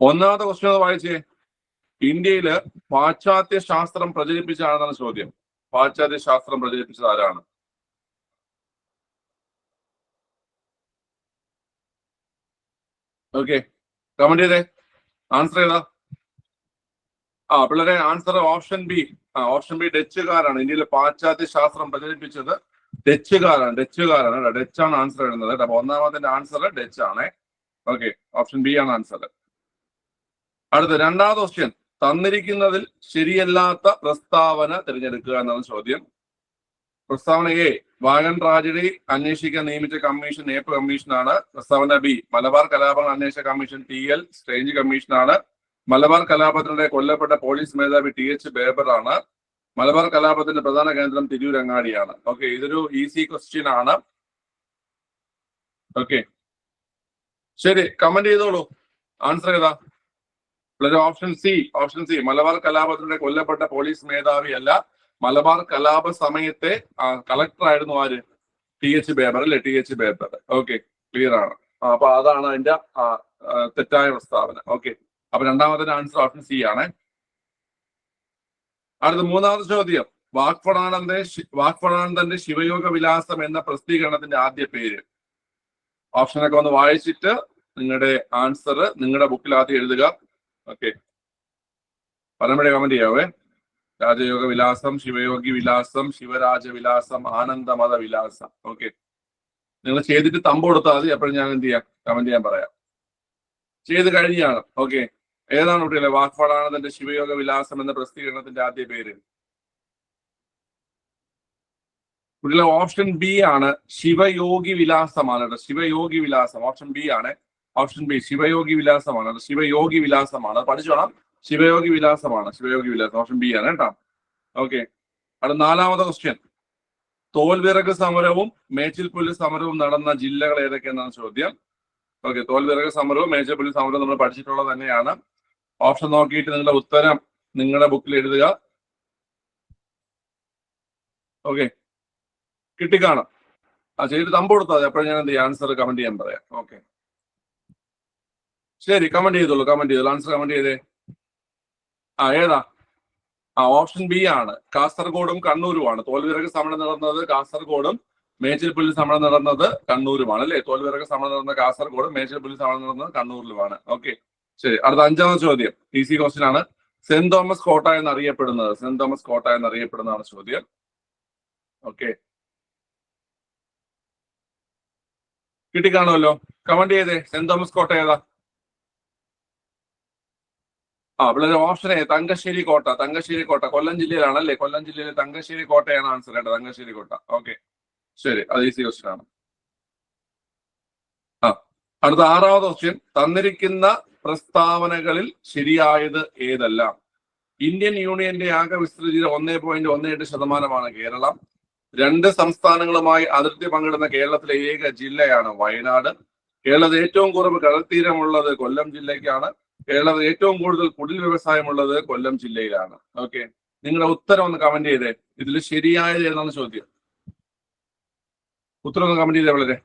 ഒന്നാമത്തെ ക്വസ്റ്റ്യൻ ഒന്ന് വായിച്ചേ? ഇന്ത്യയിൽ പാശ്ചാത്യ ശാസ്ത്രം പ്രചരിപ്പിച്ച ആരാണ് ചോദ്യം. പാശ്ചാത്യ ശാസ്ത്രം പ്രചരിപ്പിച്ചത് ആരാണ്? ഓക്കെ കമന്റ് ചെയ്തേ? ആൻസർ ചെയ്താ ആ പിള്ളേരെ ആൻസർ ഓപ്ഷൻ ബി ആ ഓപ്ഷൻ ബി ഡച്ചുകാരാണ്. ഇന്ത്യയിലെ പാശ്ചാത്യ ശാസ്ത്രം പ്രചരിപ്പിച്ചത് ഡച്ചുകാരാണ്. ഡച്ചുകാരാണ് ഡച്ചാണ് ആൻസർ കേട്ടോ. അപ്പൊ ഒന്നാമത്തിന്റെ ആൻസർ ഡച്ച് ആണേ ഓക്കെ ഓപ്ഷൻ ബി ആണ് ആൻസർ അടുത്ത രണ്ടാമത്തെ ക്വസ്റ്റ്യൻ തന്നിരിക്കുന്നതിൽ ശരിയല്ലാത്ത പ്രസ്താവന തിരഞ്ഞെടുക്കുക എന്നാണ് ചോദ്യം. പ്രസ്താവന എ വാഗൻ ട്രാജഡി അന്വേഷിക്കാൻ നിയമിച്ച കമ്മീഷൻ ഏപ്പ് കമ്മീഷനാണ് പ്രസ്താവന ബി മലബാർ കലാപങ്ങൾ അന്വേഷണ കമ്മീഷൻ ടി എൽ സ്ട്രേഞ്ച് കമ്മീഷനാണ് മലബാർ കലാപത്തിനിടെ കൊല്ലപ്പെട്ട പോലീസ് മേധാവി ടി എച്ച് ബേബർ ആണ്. മലബാർ കലാപത്തിന്റെ പ്രധാന കേന്ദ്രം തിരൂരങ്ങാടിയാണ്. ഓക്കെ ഇതൊരു ഈസി ക്വസ്റ്റ്യൻ ആണ്. ഓക്കെ ശരി കമന്റ് ചെയ്തോളൂ. ആൻസർ ഏതാ plus option C option C Malabar കലാപത്തിലൂടെ കൊല്ലപ്പെട്ട പോലീസ് മേധാവി അല്ല മലബാർ കലാപ സമയത്തെ കളക്ടർ ആയിരുന്നു ആര്? ടി എച്ച് ബേബർ അല്ലെ? T H Baber okay clear ആണ്. അപ്പൊ അതാണ് അതിന്റെ തെറ്റായ പ്രസ്താവന. ഓക്കെ അപ്പൊ രണ്ടാമത്തെ ആൻസർ ഓപ്ഷൻ സി ആണ്. അടുത്ത മൂന്നാമത്തെ ചോദ്യം. വാക്ഫടാനന്ദന്റെ ശി- വാക്ഫടാനന്ദന്റെ ശിവയോഗ വിലാസം എന്ന പ്രസിദ്ധീകരണത്തിന്റെ ആദ്യ പേര്. ഓപ്ഷനൊക്കെ ഒന്ന് വായിച്ചിട്ട് നിങ്ങളുടെ ആൻസർ നിങ്ങളുടെ ബുക്കിൽ ആദ്യം എഴുതുക. ഓക്കെ പനമഴ കമന്റ് ചെയ്യാവേ. രാജയോഗ വിലാസം ശിവയോഗി വിലാസം ശിവരാജ വിലാസം ആനന്ദമത വിലാസം ഓക്കെ നിങ്ങൾ ചെയ്തിട്ട് തമ്പ് കൊടുത്താൽ മതി. അപ്പോഴും ഞാൻ എന്ത് ചെയ്യാം? കമന്റ് ചെയ്യാൻ പറയാം. ചെയ്ത് കഴിഞ്ഞാണ്. ഓക്കെ ഏതാണ് കുട്ടികളെ? വാക്ഫടാനന്ദന്റെ ശിവയോഗ വിലാസം എന്ന പ്രസിദ്ധീകരണത്തിന്റെ ആദ്യ പേര്. കുട്ടികളെ ഓപ്ഷൻ ബി ആണ് ശിവയോഗി വിലാസമാണ് കേട്ടോ. ശിവയോഗി വിലാസം ഓപ്ഷൻ ബി ആണ്. ഓപ്ഷൻ ബി ശിവയോഗി വിലാസമാണ്. അത് ശിവയോഗി വിലാസമാണ്. അത് പഠിച്ചോണം ശിവയോഗി വിലാസമാണ്. ശിവയോഗി വിലാസം. ഓപ്ഷൻ ബി ആണ് കേട്ടോ. ഓക്കെ അടുത്ത നാലാമത്തെ ക്വസ്റ്റ്യൻ തോൽവിറക് സമരവും മേച്ചിൽപ്പുല്ല് സമരവും നടന്ന ജില്ലകൾ ഏതൊക്കെയെന്നാണ് ചോദ്യം. ഓക്കെ തോൽവിറക് സമരവും മേച്ചിൽപ്പുല്ല് സമരവും നമ്മൾ പഠിച്ചിട്ടുള്ളത് തന്നെയാണ്. ഓപ്ഷൻ നോക്കിയിട്ട് നിങ്ങളുടെ ഉത്തരം നിങ്ങളുടെ ബുക്കിൽ എഴുതുക. ഓക്കെ കിട്ടിക്കാണാം. ആ ചെയ്ത് തമ്പ് കൊടുത്താൽ മതി. അപ്പോഴും ഞാൻ എന്ത് ആൻസർ കമന്റ് ചെയ്യാൻ പറയാം. ഓക്കെ ശരി കമന്റ് ചെയ്തോളൂ കമന്റ് ചെയ്തോളൂ. ആൻസർ കമന്റ് ചെയ്തേ. ആ ഏതാ? ആ ഓപ്ഷൻ ബി ആണ്. കാസർഗോഡും കണ്ണൂരുമാണ്. തോൽവിറക്ക് സമരം നടന്നത് കാസർഗോഡും മേച്ചിൽപ്പുല്ല് സമരം നടന്നത് കണ്ണൂരുമാണ് അല്ലേ? തോൽവിറക്ക് സമരം നടന്ന കാസർഗോഡും മേച്ചിൽപ്പുല്ല് സമരം നടന്നത് കണ്ണൂരിലുമാണ്. ഓക്കെ ശരി അടുത്ത അഞ്ചാമത്തെ ചോദ്യം. ഈസി ക്വസ്റ്റ്യൻ ആണ്. സെന്റ് തോമസ് കോട്ട എന്നറിയപ്പെടുന്നത്. സെന്റ് തോമസ് കോട്ട എന്നറിയപ്പെടുന്നതാണ് ചോദ്യം. ഓക്കെ കിട്ടിക്കാണുമല്ലോ. കമന്റ് ചെയ്തേ. സെന്റ് തോമസ് കോട്ട ഏതാ? ആ ഓപ്ഷൻ എ തങ്കശ്ശേരി കോട്ട തങ്കശ്ശേരി കോട്ട. കൊല്ലം ജില്ലയിലാണ് അല്ലേ കൊല്ലം ജില്ലയിലെ തങ്കശ്ശേരി കോട്ടയാണ് ആൻസർ കേട്ടോ തങ്കശ്ശേരി കോട്ട. ഓക്കെ ശരി അത് ഈസി ക്വസ്റ്റ്യൻ ആണ്. ആ അടുത്ത ആറാമത് ക്വസ്റ്റ്യൻ തന്നിരിക്കുന്ന പ്രസ്താവനകളിൽ ശരിയായത് ഏതെല്ലാം? ഇന്ത്യൻ യൂണിയന്റെ ആകെ വിസ്തൃതി ഒന്നേ പോയിന്റ് ഒന്ന് എട്ട് ശതമാനമാണ് കേരളം. രണ്ട് സംസ്ഥാനങ്ങളുമായി അതിർത്തി പങ്കിടുന്ന കേരളത്തിലെ ഏക ജില്ലയാണ് വയനാട്. കേരളത്തിൽ ഏറ്റവും കുറവ് കടൽത്തീരമുള്ളത് കൊല്ലം ജില്ലയ്ക്കാണ്. കേരളത്തിൽ ഏറ്റവും കൂടുതൽ കുടിൽ വ്യവസായമുള്ളത് കൊല്ലം ജില്ലയിലാണ്. ഓക്കെ നിങ്ങളുടെ ഉത്തരം ഒന്ന് കമന്റ് ചെയ്തേ. ഇതിൽ ശരിയായത് ഏതാണ് ചോദ്യം. ഉത്തരം ഒന്ന് കമന്റ് ചെയ്തേ വളരെ.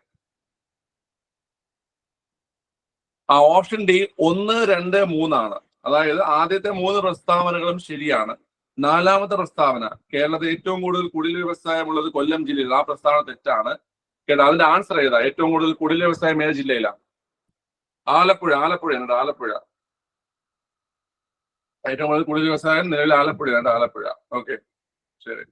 ആ ഓപ്ഷൻ ഡി ഒന്ന് രണ്ട് മൂന്നാണ്. അതായത് ആദ്യത്തെ മൂന്ന് പ്രസ്താവനകളും ശരിയാണ്. നാലാമത്തെ പ്രസ്താവന കേരളത്തിൽ ഏറ്റവും കൂടുതൽ കുടിൽ വ്യവസായമുള്ളത് കൊല്ലം ജില്ലയിൽ ആ പ്രസ്താവന തെറ്റാണ്. കേട്ടോ അതിന്റെ ആൻസർ ഏതാ? ഏറ്റവും കൂടുതൽ കുടിൽ വ്യവസായം ഏത് ജില്ലയിലാണ്? ആലപ്പുഴ ആലപ്പുഴ ആലപ്പുഴ. ഏറ്റവും കൂടുതൽ വ്യവസായം നിലവിൽ ആലപ്പുഴയാണ് ആലപ്പുഴ. ഓക്കെ ശരി.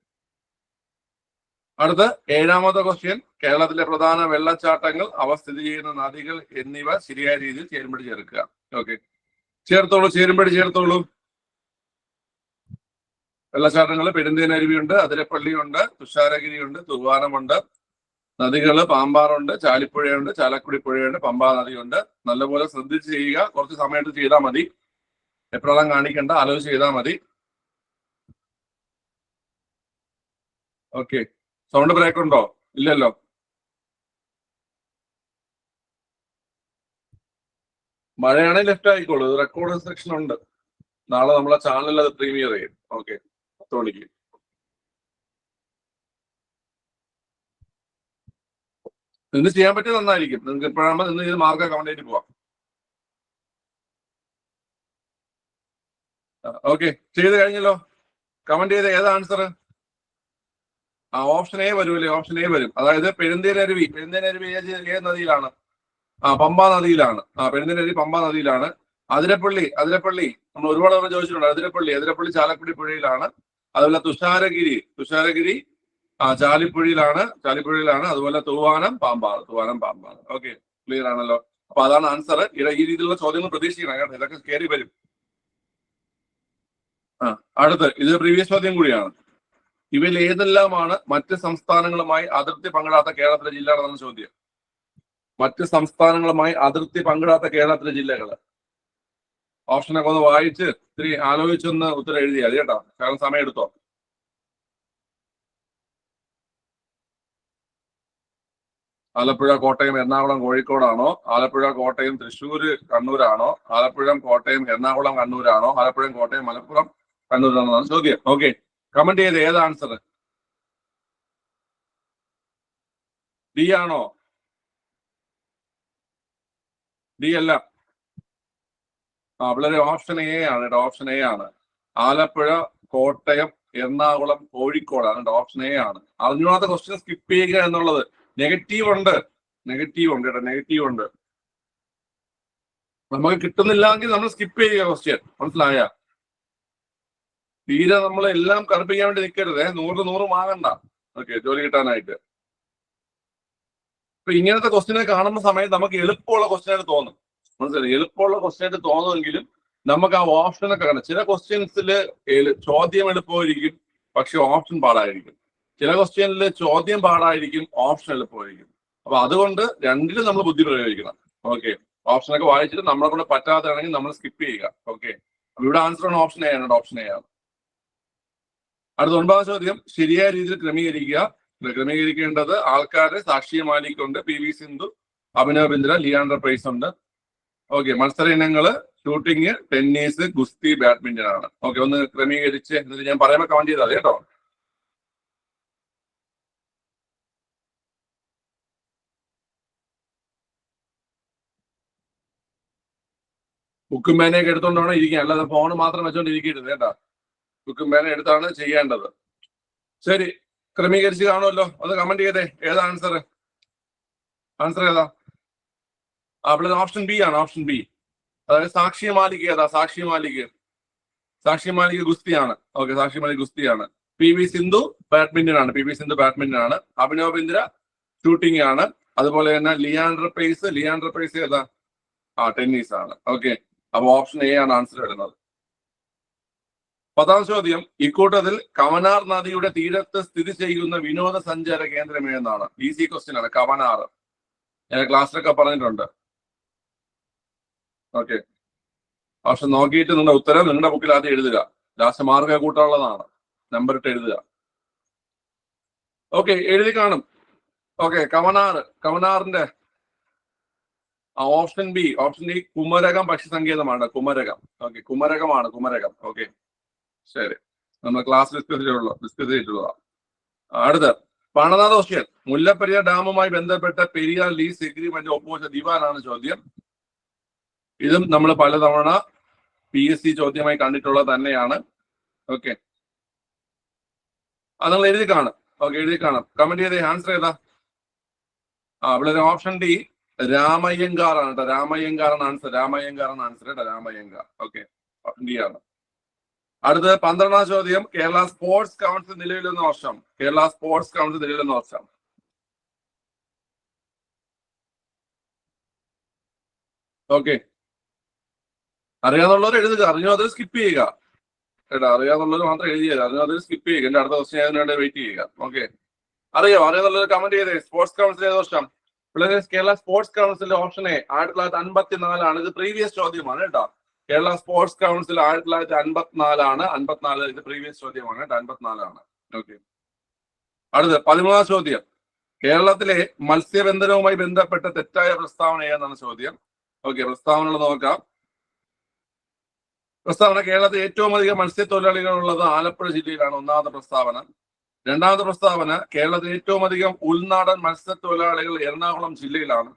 അടുത്ത ഏഴാമത്തെ ക്വസ്റ്റ്യൻ കേരളത്തിലെ പ്രധാന വെള്ളച്ചാട്ടങ്ങൾ അവ സ്ഥിതി ചെയ്യുന്ന നദികൾ എന്നിവ ശരിയായ രീതിയിൽ ചേരുമ്പടി ചേർക്കുക. ഓക്കെ ചേർത്തോളൂ ചേരുമ്പടി ചേർത്തോളൂ. വെള്ളച്ചാട്ടങ്ങൾ പെരുന്തേനരുവിയുണ്ട് അതിരപ്പള്ളിയുണ്ട് തുഷാരഗിരിയുണ്ട് തുർവാനമുണ്ട് നദികൾ പാമ്പാറുണ്ട് ചാലിപ്പുഴയുണ്ട് ചാലക്കുടി പുഴയുണ്ട് പമ്പാ നദിയുണ്ട്. നല്ലപോലെ ശ്രദ്ധിച്ച് ചെയ്യുക. കുറച്ച് സമയത്ത് ചെയ്താൽ മതി. എപ്പോഴാണ് കാണിക്കണ്ട ആലോചിച്ച് ചെയ്താൽ മതി. ഓക്കെ സൗണ്ട് ബ്രേക്ക് ഉണ്ടോ? ഇല്ലല്ലോ. മഴയാണെങ്കിൽ ലെഫ്റ്റ് ആയിക്കോളൂ. ഇത് റെക്കോർഡ് സെക്ഷൻ ഉണ്ട്. നാളെ നമ്മളെ ചാനലിൽ അത് പ്രീമിയർ ചെയ്യും. ഓക്കെ പത്ത് മണിക്ക് നിന്ന് ചെയ്യാൻ പറ്റിയ നന്നായിരിക്കും. നിങ്ങൾക്ക് ഇപ്പോഴാകുമ്പോൾ നിന്ന് ചെയ്ത് മാർക്ക് അക്കൗണ്ടായിട്ട് പോവാം. ഓക്കെ ചെയ്ത് കഴിഞ്ഞല്ലോ. കമന്റ് ചെയ്ത ഏതാ ആൻസർ ആ ഓപ്ഷൻ എ വരൂല്ലേ ഓപ്ഷൻ എ വരും. അതായത് പെരുന്തേനരുവി പെരുന്തേനരുവി ഏത് നദിയിലാണ്? ആ പമ്പാ നദിയിലാണ്. ആ പെരുന്തേനരുവി പമ്പാ നദിയിലാണ്. അതിരപ്പള്ളി അതിരപ്പള്ളി. നമ്മൾ ഒരുപാട് തവണ ചോദിച്ചിട്ടുണ്ട്. അതിരപ്പള്ളി അതിരപ്പള്ളി ചാലക്കുടി പുഴയിലാണ്. അതുപോലെ തുഷാരഗിരി തുഷാരഗിരി ആ ചാലിപ്പുഴയിലാണ് ചാലിപ്പുഴയിലാണ്. അതുപോലെ തൂവാനം പാമ്പാണ് തൂവാനം പാമ്പാണ് ഓക്കെ ക്ലിയർ ആണല്ലോ. അപ്പൊ അതാണ് ആൻസർ ഈ രീതിയിലുള്ള ചോദ്യങ്ങൾ പ്രതീക്ഷിക്കണം കേട്ടോ. ഇതൊക്കെ കയറി വരും. ആ അടുത്ത് ഇത് പ്രീവിയസ് ചോദ്യം കൂടിയാണ്. ഇവയിൽ ഏതെല്ലാമാണ് മറ്റ് സംസ്ഥാനങ്ങളുമായി അതിർത്തി പങ്കിടാത്ത കേരളത്തിലെ ജില്ലകളെന്ന ചോദ്യം. മറ്റ് സംസ്ഥാനങ്ങളുമായി അതിർത്തി പങ്കിടാത്ത കേരളത്തിലെ ജില്ലകൾ ഓപ്ഷനൊക്കെ ഒന്ന് വായിച്ച് ഇത്തിരി ആലോചിച്ചൊന്ന് ഉത്തരം എഴുതിയാൽ കേട്ടോ. കാരണം സമയം എടുത്തോ. ആലപ്പുഴ കോട്ടയം എറണാകുളം കോഴിക്കോടാണോ? ആലപ്പുഴ കോട്ടയം തൃശ്ശൂർ കണ്ണൂരാണോ? ആലപ്പുഴ കോട്ടയം എറണാകുളം കണ്ണൂരാണോ? ആലപ്പുഴ കോട്ടയം മലപ്പുറം കണ്ണൂരാണോ എന്നാണ് ചോദ്യം. ഓക്കെ കമന്റ് ചെയ്ത് ഏത് ആൻസർ ഡി ആണോ? ഡി അല്ല. ആ വളരെ ഓപ്ഷൻ എ ആണ് ഓപ്ഷൻ എ ആണ്. ആലപ്പുഴ കോട്ടയം എറണാകുളം കോഴിക്കോട്. കേട്ടോ ഓപ്ഷൻ എ ആണ്. അറിഞ്ഞൂടാത്ത ക്വസ്റ്റ്യൻ സ്കിപ്പ് ചെയ്യുക എന്നുള്ളത് നെഗറ്റീവ് ഉണ്ട്. നെഗറ്റീവ് ഉണ്ട് കേട്ടോ. നെഗറ്റീവ് ഉണ്ട്. നമുക്ക് കിട്ടുന്നില്ലെങ്കിൽ നമ്മൾ സ്കിപ്പ് ചെയ്യുക ക്വസ്റ്റ്യൻ മനസ്സിലായ? തീരെ നമ്മൾ എല്ലാം കറുപ്പിക്കാൻ വേണ്ടി നിൽക്കരുത് നൂറ് നൂറ് വാങ്ങണ്ട. ഓക്കെ ജോലി കിട്ടാനായിട്ട്. ഇപ്പൊ ഇങ്ങനത്തെ ക്വസ്റ്റിനെ കാണുന്ന സമയത്ത് നമുക്ക് എളുപ്പമുള്ള ക്വസ്റ്റിനായിട്ട് തോന്നും. മനസ്സിലായി? എളുപ്പമുള്ള ക്വസ്റ്റിനായിട്ട് തോന്നുമെങ്കിലും നമുക്ക് ആ ഓപ്ഷനൊക്കെ കാണാം. ചില ക്വസ്റ്റ്യൻസിൽ ചോദ്യം എളുപ്പമായിരിക്കും പക്ഷെ ഓപ്ഷൻ പാടായിരിക്കും. ചില ക്വസ്റ്റ്യനിൽ ചോദ്യം പാടായിരിക്കും ഓപ്ഷൻ എളുപ്പമായിരിക്കും. അപ്പൊ അതുകൊണ്ട് രണ്ടിലും നമ്മൾ ബുദ്ധി പ്രയോഗിക്കണം. ഓക്കെ ഓപ്ഷനൊക്കെ വായിച്ചിട്ട് നമ്മളെ കൊണ്ട് പറ്റാത്തതാണെങ്കിൽ നമ്മൾ സ്കിപ്പ് ചെയ്യുക. ഓക്കെ ഇവിടെ ആൻസർ ആണ് ഓപ്ഷൻ എ ആണ്. ഓപ്ഷൻ എ ആണ്. അടുത്ത ഒൻപതാം ചോദ്യം. ശരിയായ രീതിയിൽ ക്രമീകരിക്കുക. ക്രമീകരിക്കേണ്ടത് ആൾക്കാരെ സാക്ഷിയെ മാലിക്കൊണ്ട് P V Sindhu Abhinav Bindra Leander price ഉണ്ട്. ഓക്കെ മത്സര ഇനങ്ങൾ ഷൂട്ടിങ് ടെന്നീസ് ഗുസ്തി ബാഡ്മിന്റൺ ആണ്. ഓക്കെ ഒന്ന് ക്രമീകരിച്ച് എന്നിട്ട് ഞാൻ പറയുമ്പോൾ കമന്റ് ചെയ്താൽ കേട്ടോ. ബുക്കും പേനയൊക്കെ എടുത്തോണ്ട് ഇരിക്കുക. അല്ലാതെ ഫോൺ മാത്രം വെച്ചോണ്ട് ഇരിക്കരുത് കേട്ടോ. ബുക്കും പേന എടുത്താണ് ചെയ്യേണ്ടത്. ശരി ക്രമീകരിച്ച് കാണുമല്ലോ. ഒന്ന് കമന്റ് ചെയ്തേ. ഏതാ ആൻസർ ആൻസർ ഏതാ? അവിടെ ഓപ്ഷൻ ബി ആണ് ഓപ്ഷൻ ബി അതായത് സാക്ഷി മാലിക് ഏതാ? സാക്ഷി മാലിക്. സാക്ഷി മാലിക് ഗുസ്തിയാണ് ഓക്കെ സാക്ഷി മാലിക് ഗുസ്തിയാണ് പി വി സിന്ധു ബാഡ്മിന്റൺ ആണ് പി വി സിന്ധു ബാഡ്മിന്റൺ ആണ് അഭിനവ് ബിന്ദ്ര ഷൂട്ടിംഗ് ആണ്. അതുപോലെ തന്നെ ലിയാൻഡർ പേസ് ലിയാൻഡർ പേസ് ഏതാ? ആ ടെന്നീസ് ആണ്. ഓക്കെ അപ്പൊ ഓപ്ഷൻ എ ആണ് ആൻസർ വരുന്നത്. പത്താം ചോദ്യം ഇക്കൂട്ടത്തിൽ കവനാർ നദിയുടെ തീരത്ത് സ്ഥിതി ചെയ്യുന്ന വിനോദസഞ്ചാര കേന്ദ്രം ഏതാണ് ഈസി ക്വസ്റ്റ്യൻ ആണ്. കവനാർ. ഞാൻ ക്ലാസ്സിലൊക്കെ പറഞ്ഞിട്ടുണ്ട്. ഓക്കെ പക്ഷെ നോക്കിയിട്ട് നിങ്ങളുടെ ഉത്തരം നിങ്ങളുടെ ബുക്കിൽ ആദ്യം എഴുതുക. ലാസ്റ്റ് മാർഗ കൂട്ടാനുള്ളതാണ്. നമ്പർ ഇട്ട് എഴുതുക. ഓക്കെ എഴുതി കാണും. Okay Kavanar. കവനാറിന്റെ option B option B Kumarakom പക്ഷി സങ്കേതമാണ്. കുമരകം. ഓക്കെ കുമരകമാണ് കുമരകം. ഓക്കെ ശരി. നമ്മൾ ക്ലാസ് ഡിസ്കസ് ചെയ്തുള്ള ഡിസ്കസ് ചെയ്തിട്ടുള്ളതാണ് അടുത്ത ക്വസ്റ്റ്യൻ മുല്ലപ്പെരിയാർ ഡാമുമായി ബന്ധപ്പെട്ട പെരിയാർ ലീസ് എഗ്രിമെന്റ് ഒപ്പുവെച്ച ദിവാനാണ് ചോദ്യം. ഇതും നമ്മൾ പലതവണ പി എസ് സി ചോദ്യമായി കണ്ടിട്ടുള്ളത് തന്നെയാണ്. ഓക്കെ അത് നിങ്ങൾ എഴുതി കാണും. ഓക്കെ എഴുതി കാണും. കമന്റ് ചെയ്ത. ആൻസർ ഏതാ? ആ ഇവിടെ ഓപ്ഷൻ ഡി രാമയ്യങ്കാർ ആണ് കേട്ടോ. രാമയ്യങ്കാർ ആണ് ആൻസർ രാമയ്യങ്കാർ ആണ് ആൻസർ കേട്ടോ രാമയ്യങ്കാർ. ഓക്കെ ഡി ആണ്. അടുത്ത പന്ത്രണ്ടാം ചോദ്യം കേരള സ്പോർട്സ് കൗൺസിൽ നിലവിൽ വന്ന വർഷം. കേരള സ്പോർട്സ് കൗൺസിൽ നിലവിൽ വന്ന വർഷം. ഓക്കെ. അറിയാന്നുള്ളവർ എഴുതുക. അറിയാതെ സ്കിപ്പ് ചെയ്യുക. കേട്ടോ അറിയാന്നുള്ളവർ മാത്രം എഴുതിയത് അറിയാതെ സ്കിപ്പ് ചെയ്യുക. എന്റെ അടുത്ത ദിവസം അതിന് വേണ്ടി വെയിറ്റ് ചെയ്യുക. ഓക്കെ. അറിയോ. അറിയാന്നുള്ളവർ കമന്റ് ചെയ്തേ. സ്പോർട്സ് കൗൺസിൽ ഏത് വർഷം? പിള്ളേർ കേരള സ്പോർട്സ് കൗൺസിലിന്റെ ഓപ്ഷൻ എ ആയിരത്തി തൊള്ളായിരത്തി അൻപത്തിനാലാണ്. ഇത് പ്രീവിയസ് ചോദ്യമാണ് കേട്ടോ. കേരള സ്പോർട്സ് കൗൺസിൽ ആയിരത്തി തൊള്ളായിരത്തി അൻപത്തിനാലാണ് അൻപത്തിനാല് ഇത് പ്രീവിയസ് ചോദ്യമാണ് അൻപത്തിനാലാണ്. ഓക്കെ അടുത്ത പതിമൂന്നാം ചോദ്യം. കേരളത്തിലെ മത്സ്യബന്ധനവുമായി ബന്ധപ്പെട്ട തെറ്റായ പ്രസ്താവന ഏതെന്നാണ് ചോദ്യം? ഓക്കെ പ്രസ്താവനകൾ നോക്കാം. പ്രസ്താവന കേരളത്തിൽ ഏറ്റവും അധികം മത്സ്യത്തൊഴിലാളികൾ ഉള്ളത് ആലപ്പുഴ ജില്ലയിലാണ് ഒന്നാമത്തെ പ്രസ്താവന. രണ്ടാമത്തെ പ്രസ്താവന കേരളത്തിൽ ഏറ്റവും അധികം ഉൾനാടൻ മത്സ്യത്തൊഴിലാളികൾ എറണാകുളം ജില്ലയിലാണ്.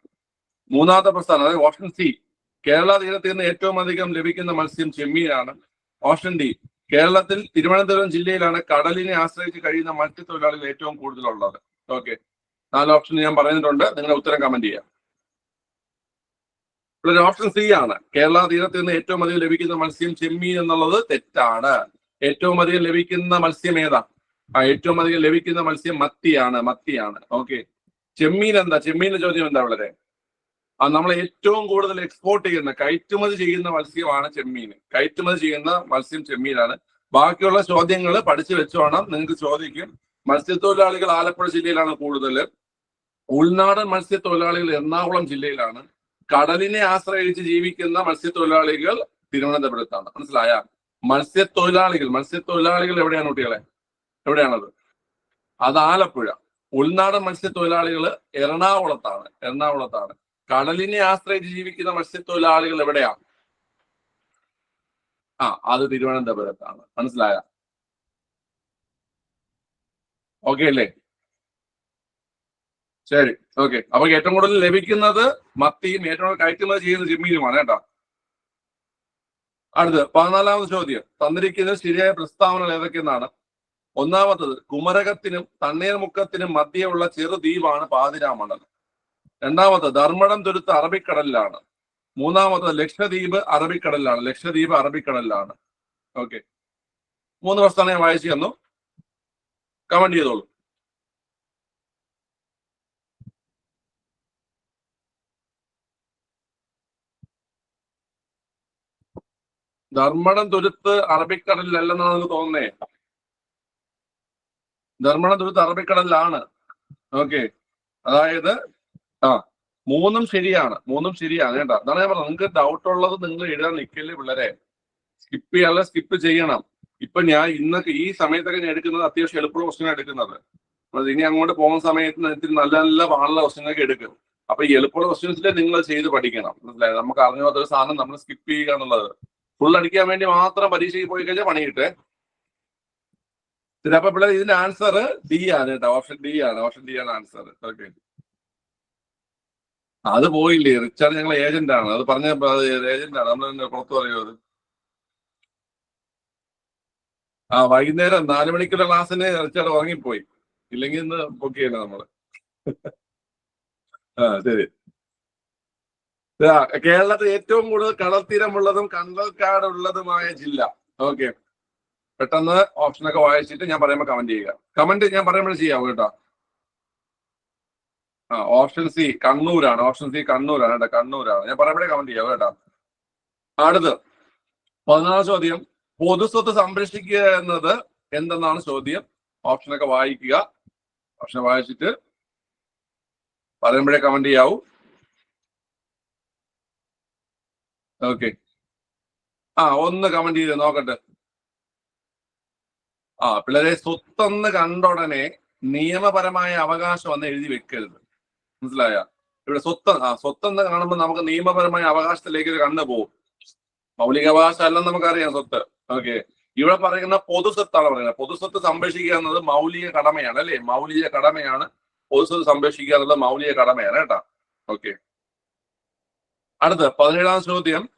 മൂന്നാമത്തെ പ്രസ്താവന അതായത് ഓപ്ഷൻ സി കേരള തീരത്ത് നിന്ന് ഏറ്റവും അധികം ലഭിക്കുന്ന മത്സ്യം ചെമ്മീനാണ്. ഓപ്ഷൻ ഡി കേരളത്തിൽ തിരുവനന്തപുരം ജില്ലയിലാണ് കടലിനെ ആശ്രയിച്ച് കഴിയുന്ന മത്സ്യത്തൊഴിലാളികൾ ഏറ്റവും കൂടുതലുള്ളത്. ഓക്കെ നാല് ഓപ്ഷൻ ഞാൻ പറഞ്ഞിട്ടുണ്ട്. നിങ്ങളുടെ ഉത്തരം കമന്റ് ചെയ്യാം. ഇവിടെ ഓപ്ഷൻ സി ആണ്. കേരള തീരത്ത് നിന്ന് ഏറ്റവും അധികം ലഭിക്കുന്ന മത്സ്യം ചെമ്മീൻ എന്നുള്ളത് തെറ്റാണ്. ഏറ്റവും അധികം ലഭിക്കുന്ന മത്സ്യം ഏതാ? ആ ഏറ്റവും അധികം ലഭിക്കുന്ന മത്സ്യം മത്തിയാണ് മത്തിയാണ്. ഓക്കെ ചെമ്മീൻ എന്താ? ചെമ്മീന്റെ ചോദ്യം എന്താ വളരെ നമ്മൾ ഏറ്റവും കൂടുതൽ എക്സ്പോർട്ട് ചെയ്യുന്ന കയറ്റുമതി ചെയ്യുന്ന മത്സ്യമാണ് ചെമ്മീൻ. കയറ്റുമതി ചെയ്യുന്ന മത്സ്യം ചെമ്മീനാണ്. ബാക്കിയുള്ള ചോദ്യങ്ങൾ പഠിച്ചു വെച്ചോണം. നിങ്ങൾക്ക് ചോദിക്കും. മത്സ്യത്തൊഴിലാളികൾ ആലപ്പുഴ ജില്ലയിലാണ് കൂടുതൽ. ഉൾനാടൻ മത്സ്യത്തൊഴിലാളികൾ എറണാകുളം ജില്ലയിലാണ്. കടലിനെ ആശ്രയിച്ച് ജീവിക്കുന്ന മത്സ്യത്തൊഴിലാളികൾ തിരുവനന്തപുരത്താണ്. മനസ്സിലായ? മത്സ്യത്തൊഴിലാളികൾ മത്സ്യത്തൊഴിലാളികൾ എവിടെയാണ് കുട്ടികളെ? എവിടെയാണത്? അത് ആലപ്പുഴ. ഉൾനാടൻ മത്സ്യത്തൊഴിലാളികൾ എറണാകുളത്താണ്. എറണാകുളത്താണ്. കടലിനെ ആശ്രയിച്ച് ജീവിക്കുന്ന മത്സ്യത്തൊഴിലാളികൾ എവിടെയാണ്? ആ അത് തിരുവനന്തപുരത്താണ്. മനസ്സിലായ? ഓക്കെ അല്ലേ? ശരി ഓക്കെ അപ്പൊ ഏറ്റവും കൂടുതൽ ലഭിക്കുന്നത് മത്തിയും ഏറ്റവും കൂടുതൽ കയറ്റുമതി ചെയ്യുന്ന ചെമ്മീനുമാണ് കേട്ടോ. അടുത്ത് പതിനാലാമത് ചോദ്യം. തന്നിരിക്കുന്ന ശരിയായ പ്രസ്താവനകൾ ഏതൊക്കെയെന്നാണ്? ഒന്നാമത്തത് കുമരകത്തിനും തണ്ണീർമുക്കത്തിനും മധ്യയുള്ള ചെറു ദ്വീപാണ് പാതിരാമണ്ഡലം രണ്ടാമത്തത് ധർമ്മടം തുരുത്ത് അറബിക്കടലിലാണ്. മൂന്നാമത് ലക്ഷദ്വീപ് അറബിക്കടലിലാണ്. ലക്ഷദ്വീപ് അറബിക്കടലിലാണ്. ഓക്കെ. മൂന്ന് പ്രസ്ഥാനം ഞാൻ വായിച്ചു തന്നു. കമന്റ് ചെയ്തോളൂ. ധർമ്മടം തുരുത്ത് അറബിക്കടലിലല്ലെന്നാണ് നിങ്ങൾക്ക് തോന്നുന്നേ. ധർമ്മടം തുരുത്ത് അറബിക്കടലിലാണ്. ഓക്കെ. അതായത് ആ മൂന്നും ശരിയാണ് മൂന്നും ശരിയാണ് കേട്ടോ. അതാണ് ഞാൻ പറഞ്ഞത്. നിങ്ങൾക്ക് ഡൗട്ട് ഉള്ളത് നിങ്ങൾ എഴുതാൻ നിൽക്കല്ലേ പിള്ളേരെ. സ്കിപ്പ് ചെയ്യാനുള്ള സ്കിപ്പ് ചെയ്യണം. ഇപ്പൊ ഞാൻ ഇന്നൊക്കെ ഈ സമയത്തൊക്കെ ഞാൻ എടുക്കുന്നത് അത്യാവശ്യം എളുപ്പമുള്ള ക്വസ്റ്റ്യൻ എടുക്കുന്നത്. ഇനി അങ്ങോട്ട് പോകുന്ന സമയത്ത് നല്ല നല്ല പാടുള്ള ക്വസ്റ്റ്യനൊക്കെ എടുക്കും. അപ്പൊ ഈ എളുപ്പമുള്ള ക്വസ്റ്റ്യൻസിൽ നിങ്ങൾ ചെയ്ത് പഠിക്കണം. മനസ്സിലായത് നമുക്ക് അറിഞ്ഞാത്ത ഒരു സാധനം നമ്മൾ സ്കിപ്പ് ചെയ്യുക എന്നുള്ളത്. ഫുൾ അടിക്കാൻ വേണ്ടി മാത്രം പരീക്ഷയ്ക്ക് പോയി കഴിഞ്ഞാൽ പണിയിട്ടേ. അപ്പൊ പിള്ളേർ ഇതിന്റെ ആൻസർ ഡി ആണ് കേട്ടോ. ഓപ്ഷൻ ഡി ആണ്. ഓപ്ഷൻ ഡി ആണ് ആൻസർ ഓക്കെ അത് പോയില്ലേ? റിച്ചാർഡ് ഞങ്ങളെ ഏജന്റ് ആണ് അത് പറഞ്ഞ ഏജന്റ് ആണ് നമ്മൾ പുറത്തു പറയുന്നത് ആ വൈകുന്നേരം നാലു മണിക്കുള്ള ക്ലാസ്സിന് റിച്ചാർഡ് ഉറങ്ങിപ്പോയി. ഇല്ലെങ്കിൽ ഇന്ന് പൊക്കിയല്ല നമ്മൾ. ആ ശരി. കേരളത്തിൽ ഏറ്റവും കൂടുതൽ കടൽത്തീരമുള്ളതും കണ്ടൽക്കാടുള്ളതുമായ ജില്ല. ഓക്കെ. പെട്ടെന്ന് ഓപ്ഷനൊക്കെ വായിച്ചിട്ട് ഞാൻ പറയുമ്പോൾ കമന്റ് ചെയ്യുക. കമന്റ് ഞാൻ പറയുമ്പോൾ ചെയ്യാവൂ കേട്ടോ. ആ ഓപ്ഷൻ സി കണ്ണൂരാണ് ഓപ്ഷൻ സി കണ്ണൂരാണ് കേട്ടോ കണ്ണൂരാണ്. ഞാൻ പറയുമ്പോഴേ കമന്റ് ചെയ്യാം കേട്ടോ. അടുത്ത് പതിനാറ് ചോദ്യം പൊതുസ്വത്ത് സംരക്ഷിക്കുക എന്നത് എന്തെന്നാണ് ചോദ്യം? ഓപ്ഷനൊക്കെ വായിക്കുക. ഓപ്ഷൻ വായിച്ചിട്ട് പറയുമ്പോഴേ കമന്റ് ചെയ്യാവൂ. ഓക്കെ ആ ഒന്ന് കമന്റ് ചെയ്ത് നോക്കട്ടെ. ആ പിള്ളേരെ സ്വത്തെന്ന് കണ്ട ഉടനെ നിയമപരമായ അവകാശം എന്ന് എഴുതി വെക്കരുത്. മനസ്സിലായ? ഇവിടെ സ്വത്ത് ആ സ്വത്തെന്ന് കാണുമ്പോൾ നമുക്ക് നിയമപരമായ അവകാശത്തിലേക്ക് ഒരു കണ്ണ് പോകും മൗലികാവകാശം അല്ലെന്ന് നമുക്കറിയാം സ്വത്ത്. ഓക്കെ. ഇവിടെ പറയുന്ന പൊതുസ്വത്താണ് പറയുന്നത്. പൊതുസ്വത്ത് സംരക്ഷിക്കുക എന്നത് മൗലിക കടമയാണ് അല്ലേ? മൗലിക കടമയാണ് പൊതുസ്വത്ത് സംരക്ഷിക്കുക എന്നുള്ളത് മൗലിക കടമയാണ് കേട്ടാ. ഓക്കെ. അടുത്ത് പതിനേഴാം ചോദ്യം.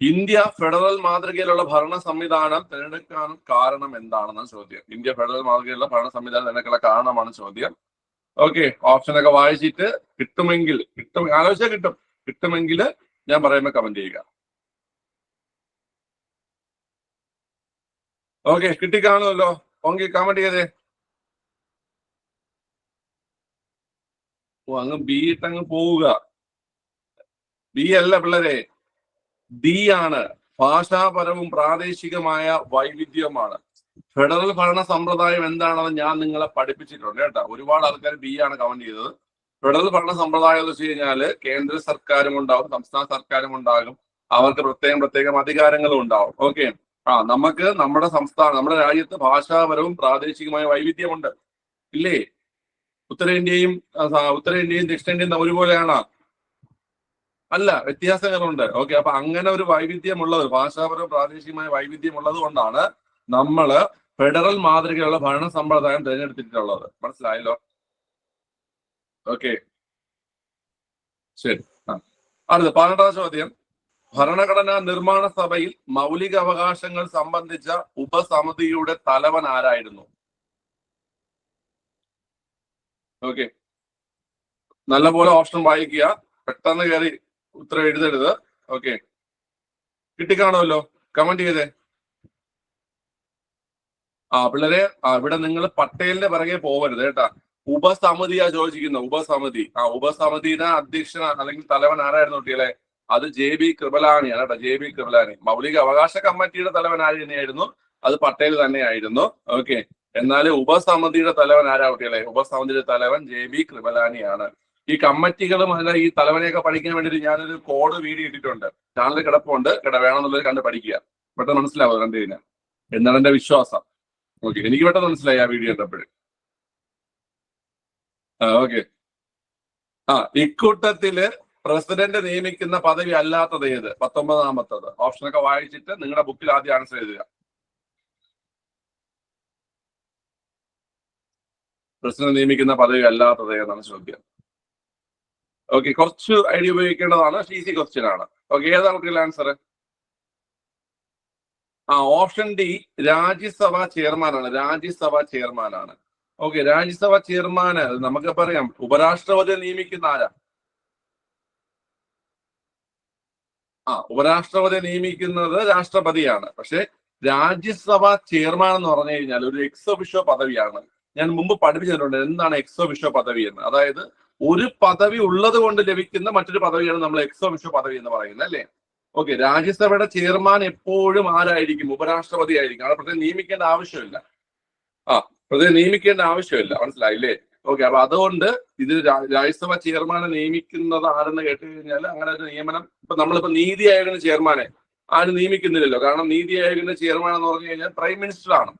ഇന്ത്യ ഫെഡറൽ മാതൃകയിലുള്ള ഭരണ സംവിധാനം തിരഞ്ഞെടുക്കാൻ കാരണം എന്താണെന്നാണ് ചോദ്യം. ഇന്ത്യ ഫെഡറൽ മാതൃകയിലുള്ള ഭരണ സംവിധാനം തിരഞ്ഞെടുക്കാനുള്ള കാരണമാണ് ചോദ്യം. ഓക്കെ ഓപ്ഷനൊക്കെ വായിച്ചിട്ട് കിട്ടുമെങ്കിൽ കിട്ടും ആലോചിച്ചാൽ കിട്ടും. കിട്ടുമെങ്കിൽ ഞാൻ പറയുമ്പോൾ കമന്റ് ചെയ്യുക. ഓക്കെ കിട്ടിക്കാണുമല്ലോ ഓങ്കി കമന്റ് ചെയ്തേ. ഓ അങ്ങ് ബി ഇട്ടങ്ങ് പോവുക. ബി അല്ല പിള്ളേരെ. ഡി ആണ്. ഭാഷാപരവും പ്രാദേശികമായ വൈവിധ്യമാണ്. ഫെഡറൽ ഭരണ സമ്പ്രദായം എന്താണെന്ന് ഞാൻ നിങ്ങളെ പഠിപ്പിച്ചിട്ടുണ്ട് കേട്ടോ. ഒരുപാട് ആൾക്കാർ ബി ആണ് കമന്റ് ചെയ്തത്. ഫെഡറൽ ഭരണ സമ്പ്രദായം എന്ന് വെച്ച് കഴിഞ്ഞാൽ കേന്ദ്ര സർക്കാരും ഉണ്ടാവും സംസ്ഥാന സർക്കാരും ഉണ്ടാകും. അവർക്ക് പ്രത്യേകം പ്രത്യേകം അധികാരങ്ങളും ഉണ്ടാവും ഓക്കെ ആ നമുക്ക് നമ്മുടെ സംസ്ഥാനം നമ്മുടെ രാജ്യത്ത് ഭാഷാപരവും പ്രാദേശികമായ വൈവിധ്യമുണ്ട്. ഇല്ലേ? ഉത്തരേന്ത്യയും ഉത്തരേന്ത്യയും ദക്ഷിണേന്ത്യയും ഒരുപോലെയാണ്? അല്ല വ്യത്യാസങ്ങളുണ്ട്. ഓക്കെ അപ്പൊ അങ്ങനെ ഒരു വൈവിധ്യമുള്ളത് ഭാഷാപരവും പ്രാദേശികമായ വൈവിധ്യമുള്ളത് കൊണ്ടാണ് നമ്മൾ ഫെഡറൽ മാതൃകയുള്ള ഭരണ സമ്പ്രദായം തിരഞ്ഞെടുത്തിട്ടുള്ളത്. മനസ്സിലായല്ലോ? ഓക്കെ ശരി. അടുത്ത പന്ത്രണ്ടാം ചോദ്യം. ഭരണഘടനാ നിർമ്മാണ സഭയിൽ മൗലിക അവകാശങ്ങൾ സംബന്ധിച്ച ഉപസമിതിയുടെ തലവൻ ആരായിരുന്നു? ഓക്കെ നല്ലപോലെ ഓപ്ഷൻ വായിക്കുക. പെട്ടെന്ന് കയറി ഉത്തരം എഴുതരുത്. ഓക്കെ കിട്ടിക്കാണുമല്ലോ. കമന്റ് ചെയ്തേ. പിള്ളേരെ ഇവിടെ നിങ്ങൾ പട്ടേലിന്റെ പിറകെ പോവരുത് കേട്ടാ. ഉപസമിതിയാ ചോദിച്ചിരിക്കുന്നത് ഉപസമിതി. ആ ഉപസമിതിയുടെ അധ്യക്ഷൻ അല്ലെങ്കിൽ തലവൻ ആരായിരുന്നു കുട്ടികളെ? അത് ജെ ബി കൃപലാനിയാണ് കേട്ടോ ജെ ബി കൃപലാനി മൗലിക അവകാശ കമ്മിറ്റിയുടെ തലവൻ ആര് തന്നെയായിരുന്നു? അത് പട്ടേൽ തന്നെയായിരുന്നു. ഓക്കെ. എന്നാൽ ഉപസമിതിയുടെ തലവൻ ആരാ കുട്ടികളെ? ഉപസമിതിയുടെ തലവൻ ജെ ബി കൃപലാനിയാണ് ഈ കമ്മിറ്റികളും അല്ല ഈ തലവനെയൊക്കെ പഠിക്കാൻ വേണ്ടിയിട്ട് ഞാനൊരു കോഡ് വീഡിയോ ഇട്ടിട്ടുണ്ട്. ചാനൽ കിടപ്പുണ്ട്. കിട വേണമെന്നുള്ളത് കണ്ട് പഠിക്കുക. പെട്ടെന്ന് മനസ്സിലാവുക കണ്ടു കഴിഞ്ഞാൽ എന്നാണ് എന്റെ വിശ്വാസം. ഓക്കെ എനിക്ക് പെട്ടെന്ന് മനസ്സിലായി ആ വീഡിയോ കണ്ടപ്പോഴേ. ആ ഓക്കെ ആ ഇക്കൂട്ടത്തിൽ പ്രസിഡന്റ് നിയമിക്കുന്ന പദവി അല്ലാത്തത് ഏത്? പത്തൊമ്പതാമത്തത്. ഓപ്ഷനൊക്കെ വായിച്ചിട്ട് നിങ്ങളുടെ ബുക്കിൽ ആദ്യം ആൻസർ എഴുതുക. പ്രസിഡന്റ് നിയമിക്കുന്ന പദവി അല്ലാത്തത് ഏതാണ് ചോദ്യം ഓക്കെ കുറച്ച് ഐഡിയ ഉപയോഗിക്കേണ്ടതാണ്. ഈസി ക്വസ്റ്റ്യൻ ആണ്. ഓക്കെ ഏതാണ് ആൻസർ ആ ഓപ്ഷൻ ഡി രാജ്യസഭാ ചെയർമാനാണ് രാജ്യസഭാ ചെയർമാനാണ്. ഓക്കെ രാജ്യസഭാ ചെയർമാന് നമുക്ക് പറയാം ഉപരാഷ്ട്രപതി നിയമിക്കുന്ന ആരാ? ആ ഉപരാഷ്ട്രപതി നിയമിക്കുന്നത് രാഷ്ട്രപതിയാണ്. പക്ഷെ രാജ്യസഭാ ചെയർമാൻ എന്ന് പറഞ്ഞു കഴിഞ്ഞാൽ ഒരു എക്സോഫിഷോ പദവിയാണ്. ഞാൻ മുമ്പ് പഠിപ്പിച്ചിട്ടുണ്ട് എന്താണ് എക്സോഫിഷോ പദവി എന്ന്. അതായത് ഒരു പദവി ഉള്ളത് കൊണ്ട് ലഭിക്കുന്ന മറ്റൊരു പദവിയാണ് നമ്മൾ എക്സോഫിഷോ പദവി എന്ന് പറയുന്നത് അല്ലേ? ഓക്കെ രാജ്യസഭയുടെ ചെയർമാൻ എപ്പോഴും ആരായിരിക്കും? ഉപരാഷ്ട്രപതി ആയിരിക്കും അവിടെ പ്രത്യേകം നിയമിക്കേണ്ട ആവശ്യമില്ല. ആ പ്രത്യേകം നിയമിക്കേണ്ട ആവശ്യമില്ല. മനസ്സിലായില്ലേ? ഓക്കെ അപ്പൊ അതുകൊണ്ട് ഇത് രാജ്യസഭ ചെയർമാനെ നിയമിക്കുന്നത് ആരെന്ന് കേട്ട് കഴിഞ്ഞാൽ അങ്ങനെ ഒരു നിയമനം ഇപ്പൊ നമ്മളിപ്പോ നീതി ആയോഗിന്റെ ചെയർമാനെ ആരും നിയമിക്കുന്നില്ലല്ലോ. കാരണം നീതി ആയോഗിന്റെ ചെയർമാൻ എന്ന് പറഞ്ഞു കഴിഞ്ഞാൽ പ്രൈം മിനിസ്റ്റർ ആണ്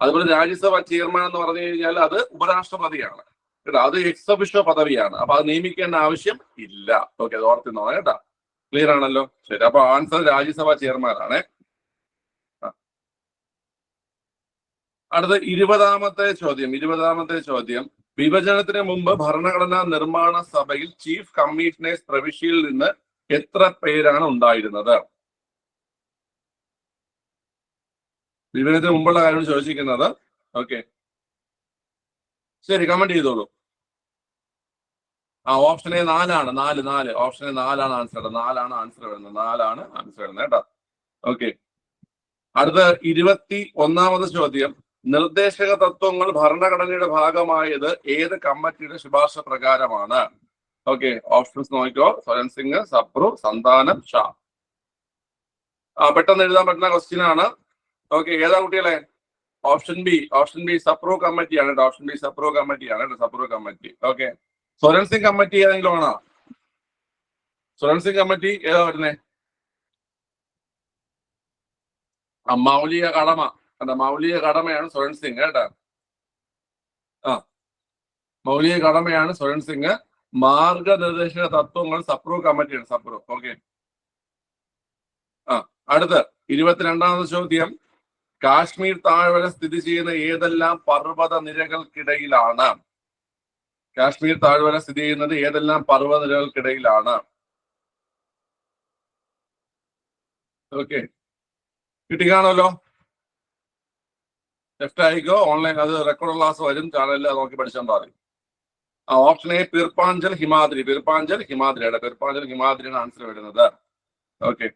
അതുപോലെ രാജ്യസഭ ചെയർമാൻ എന്ന് പറഞ്ഞു കഴിഞ്ഞാൽ അത് ഉപരാഷ്ട്രപതിയാണ്. കേട്ടോ അത് എക്സബിഷോ പദവിയാണ്. അപ്പൊ അത് നിയമിക്കേണ്ട ആവശ്യം ഇല്ല. ഓക്കെ അത് ഓർത്തിന്നോളാം കേട്ടോ. ക്ലിയർ ആണല്ലോ? ശരി അപ്പൊ ആൻസർ രാജ്യസഭ ചെയർമാനാണ്. അടുത്ത ഇരുപതാമത്തെ ചോദ്യം ഇരുപതാമത്തെ ചോദ്യം. വിഭജനത്തിന് മുമ്പ് ഭരണഘടനാ നിർമ്മാണ സഭയിൽ ചീഫ് കമ്മീഷണേഴ്സ് പ്രവിശ്യയിൽ നിന്ന് എത്ര പേരാണ് ഉണ്ടായിരുന്നത്? വിഭജനത്തിന് മുമ്പുള്ള കാര്യമാണ് ചോദിച്ചിരിക്കുന്നത്. ഓക്കെ ശരി കമന്റ് ചെയ്തോളൂ. ആ ഓപ്ഷൻ എ നാലാണ്. നാല് നാല്. ഓപ്ഷൻ എ നാലാണ് ആൻസർ നാലാണ് ആൻസർ വരുന്നത്. നാലാണ് ആൻസർ വരുന്നത് കേട്ടോ. ഓക്കെ അടുത്ത ഇരുപത്തി ഒന്നാമത് ചോദ്യം. നിർദ്ദേശക തത്വങ്ങൾ ഭരണഘടനയുടെ ഭാഗമായത് ഏത് കമ്മിറ്റിയുടെ ശുപാർശ പ്രകാരമാണ്? ഓക്കെ ഓപ്ഷൻസ് നോക്കിക്കോ. സ്വരൻ സിംഗ് സപ്രു സന്താനം ഷാ. ആ പെട്ടെന്ന് എഴുതാൻ പറ്റുന്ന ക്വസ്റ്റ്യൻ ആണ്. ഓക്കെ ഏതാ കുട്ടികളെ? Option B option B Sapru കമ്മിറ്റിയാണ് കേട്ടോ. ഓപ്ഷൻ ബി സപ്രോ കമ്മിറ്റിയാണ് കേട്ടോ. കമ്മിറ്റി. ഓക്കെ സിംഗ് കമ്മിറ്റി ഏതെങ്കിലും ആണോ? സിംഗ് കമ്മിറ്റി ഏതാ വരുന്നേ? ആ മൗലിക കടമ. അല്ല മൗലിക കടമയാണ് സ്വരൺ സിംഗ് കേട്ടാ? ആ. മൗലിക കടമയാണ് സ്വരൺ സിംഗ് മാർഗനിർദ്ദേശക തത്വങ്ങൾ സപ്രൂവ് കമ്മിറ്റിയാണ് സപ്രൂവ് ഓക്കെ ആ അടുത്ത്. ഇരുപത്തിരണ്ടാമത് ചോദ്യം. കാശ്മീർ താഴ്വര സ്ഥിതി ചെയ്യുന്ന ഏതെല്ലാം പർവത നിരകൾക്കിടയിലാണ്? കാശ്മീർ താഴ്വര സ്ഥിതി ചെയ്യുന്നത് ഏതെല്ലാം പർവതനകൾക്കിടയിലാണ് ഓക്കെ കിട്ടിക്കാണല്ലോ. ലെഫ്റ്റ് ആയിക്കോ? ഓൺലൈൻ അത് റെക്കോർഡ് ക്ലാസ് വരും. ചാനലിൽ നോക്കി പഠിച്ചാൽ മതി. ആ ഓപ്ഷൻ എ പിർപ്പാഞ്ചൽ ഹിമാദ്രി പിർപ്പാഞ്ചൽ ഹിമാദ്രിയുടെ പിർപ്പാഞ്ചൽ ഹിമാദ്രിയാണ് ആൻസർ വരുന്നത്. ഓക്കെ